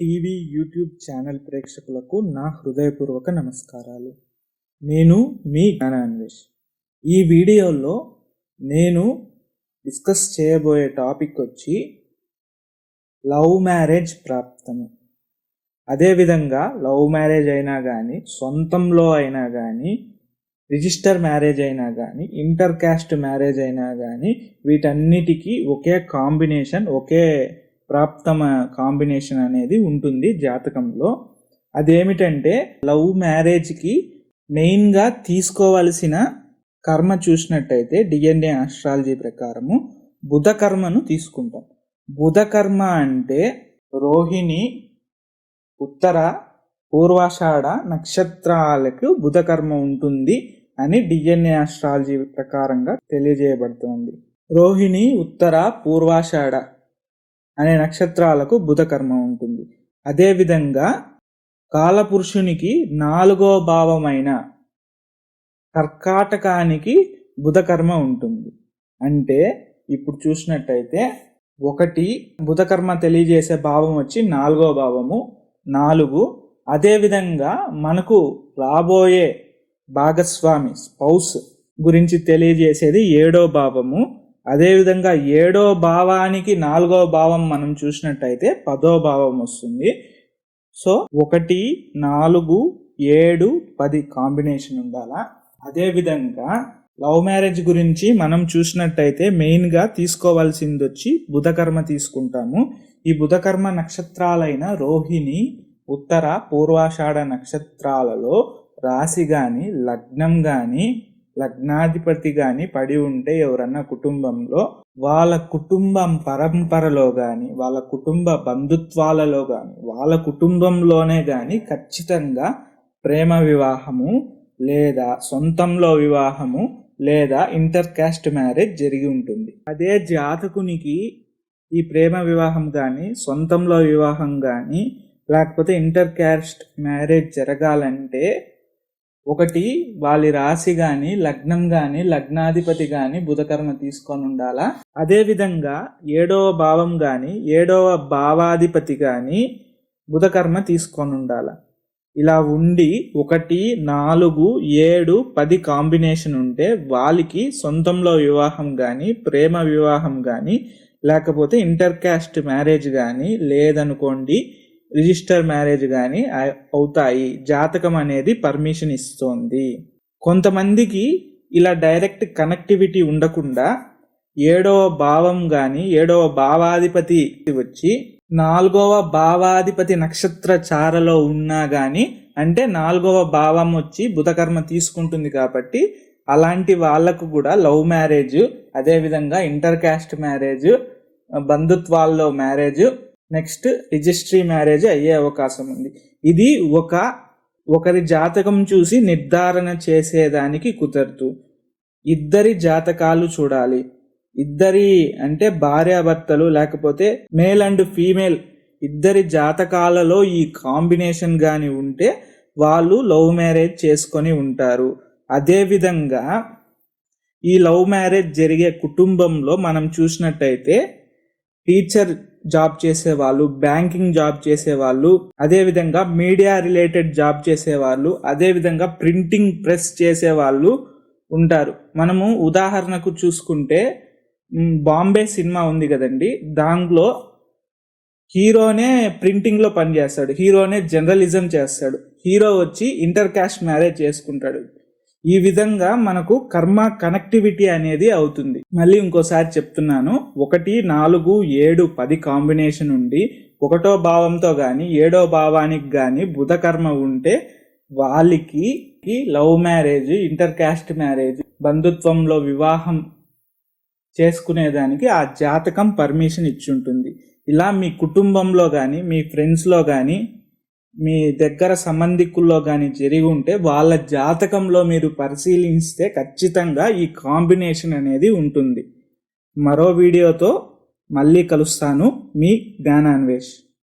TV YouTube channel ప్రేక్షకులకు నా హృదయపూర్వక నమస్కారాలు. నేను మీ జ్ఞానాన్వేష్. ఈ వీడియోలో నేను డిస్కస్ చేయబోయే టాపిక్ వచ్చి లవ్ మ్యారేజ్ ప్రాప్తము. అదేవిధంగా లవ్ మ్యారేజ్ అయినా కానీ సొంతంలో అయినా కానీ రిజిస్టర్ మ్యారేజ్ అయినా కానీ ఇంటర్ క్యాస్ట్ మ్యారేజ్ అయినా కానీ వీటన్నిటికీ ఒకే కాంబినేషన్ ఒకే ప్రాప్తమ కాంబినేషన్ అనేది ఉంటుంది జాతకంలో. అదేమిటంటే లవ్ మ్యారేజ్కి మెయిన్గా తీసుకోవలసిన కర్మ చూసినట్టయితే డిఎన్ఏ ఆస్ట్రాలజీ ప్రకారము బుధ కర్మను తీసుకుంటాం. బుధ కర్మ అంటే రోహిణి ఉత్తర పూర్వాషాఢ నక్షత్రాలకు బుధ కర్మ ఉంటుంది అని డిఎన్ఏ ఆస్ట్రాలజీ ప్రకారంగా తెలియజేయబడుతోంది. రోహిణి ఉత్తర పూర్వాషాఢ అనే నక్షత్రాలకు బుధకర్మ ఉంటుంది. అదేవిధంగా కాలపురుషునికి నాలుగో భావమైన కర్కాటకానికి బుధకర్మ ఉంటుంది. అంటే ఇప్పుడు చూసినట్టయితే ఒకటి బుధకర్మ తెలియజేసే భావం వచ్చి నాలుగో భావము నాలుగు అదేవిధంగా మనకు రాబోయే భాగస్వామి స్పౌస్ గురించి తెలియజేసేది ఏడో భావము అదేవిధంగా ఏడో భావానికి నాలుగో భావం మనం చూసినట్టయితే పదో భావం వస్తుంది. సో ఒకటి నాలుగు ఏడు పది కాంబినేషన్ ఉండాలా? అదేవిధంగా లవ్ మ్యారేజ్ గురించి మనం చూసినట్టయితే మెయిన్గా తీసుకోవాల్సింది వచ్చి బుధకర్మ తీసుకుంటాము. ఈ బుధకర్మ నక్షత్రాలైన రోహిణి ఉత్తర పూర్వాషాఢ నక్షత్రాలలో రాశి కానీ లగ్నం కానీ లగ్నాధిపతి గాని పడి ఉంటే ఎవరన్నా కుటుంబంలో వాళ్ళ కుటుంబం పరంపరలో కానీ వాళ్ళ కుటుంబ బంధుత్వాలలో కానీ వాళ్ళ కుటుంబంలోనే కానీ ఖచ్చితంగా ప్రేమ వివాహము లేదా సొంతంలో వివాహము లేదా ఇంటర్ క్యాస్ట్ మ్యారేజ్ జరిగి ఉంటుంది. అదే జాతకునికి ఈ ప్రేమ వివాహం కానీ సొంతంలో వివాహం కానీ లేకపోతే ఇంటర్ క్యాస్ట్ మ్యారేజ్ జరగాలంటే ఒకటి వాళ్ళ రాశి కానీ లగ్నం కానీ లగ్నాధిపతి కానీ బుధకర్మ తీసుకొని ఉండాలా? అదేవిధంగా ఏడవ భావం కానీ ఏడవ భావాధిపతి కానీ బుధకర్మ తీసుకొని ఉండాల? ఇలా ఉండి ఒకటి నాలుగు ఏడు పది కాంబినేషన్ ఉంటే వాళ్ళకి సొంతంలో వివాహం కానీ ప్రేమ వివాహం కానీ లేకపోతే ఇంటర్ క్యాస్ట్ మ్యారేజ్ కానీ లేదనుకోండి రిజిస్టర్ మ్యారేజ్ కానీ అవుతాయి. జాతకం అనేది పర్మిషన్ ఇస్తోంది. కొంతమందికి ఇలా డైరెక్ట్ కనెక్టివిటీ ఉండకుండా ఏడవ భావం కానీ ఏడవ భావాధిపతి వచ్చి నాలుగవ భావాధిపతి నక్షత్ర చారలో ఉన్నా కానీ అంటే నాలుగవ భావం వచ్చి బుధకర్మ తీసుకుంటుంది కాబట్టి అలాంటి వాళ్ళకు కూడా లవ్ మ్యారేజ్ అదేవిధంగా ఇంటర్ క్యాస్ట్ మ్యారేజ్ బంధుత్వాల్లో మ్యారేజ్ నెక్స్ట్ రిజిస్ట్రీ మ్యారేజ్ అయ్యే అవకాశం ఉంది. ఇది ఒక ఒకరి జాతకం చూసి నిర్ధారణ చేసేదానికి కుదరదు. ఇద్దరి జాతకాలు చూడాలి. ఇద్దరి అంటే భార్యాభర్తలు లేకపోతే మేల్ అండ్ ఫీమేల్ ఇద్దరి జాతకాలలో ఈ కాంబినేషన్ కానీ ఉంటే వాళ్ళు లవ్ మ్యారేజ్ చేసుకొని ఉంటారు. అదేవిధంగా ఈ లవ్ మ్యారేజ్ జరిగే కుటుంబంలో మనం చూసినట్టయితే టీచర్ జాబ్ చేసేవాళ్ళు బ్యాంకింగ్ జాబ్ చేసేవాళ్ళు అదేవిధంగా మీడియా రిలేటెడ్ జాబ్ చేసేవాళ్ళు అదేవిధంగా ప్రింటింగ్ ప్రెస్ చేసేవాళ్ళు ఉంటారు. మనము ఉదాహరణకు చూసుకుంటే బాంబే సినిమా ఉంది కదండి. దాంట్లో హీరోనే ప్రింటింగ్లో పనిచేస్తాడు. హీరోనే జర్నలిజం చేస్తాడు. హీరో వచ్చి ఇంటర్ క్యాస్ట్ మ్యారేజ్ చేసుకుంటాడు. ఈ విధంగా మనకు కర్మ కనెక్టివిటీ అనేది అవుతుంది. మళ్ళీ ఇంకోసారి చెప్తున్నాను. ఒకటి నాలుగు ఏడు పది కాంబినేషన్ ఉండి ఒకటో భావంతో కానీ ఏడో భావానికి కానీ బుధ కర్మ ఉంటే వాళ్ళకి love marriage inter caste marriage బంధుత్వంలో వివాహం చేసుకునేదానికి ఆ జాతకం పర్మిషన్ ఇచ్చి ఉంటుంది. ఇలా మీ కుటుంబంలో కానీ మీ ఫ్రెండ్స్లో కానీ మీ దగ్గర సంబంధికుల్లో కానీ జరిగి ఉంటే వాళ్ళ జాతకంలో మీరు పరిశీలిస్తే ఖచ్చితంగా ఈ కాంబినేషన్ అనేది ఉంటుంది. మరో వీడియోతో మళ్ళీ కలుస్తాను. మీ జ్ఞానాన్వేష్.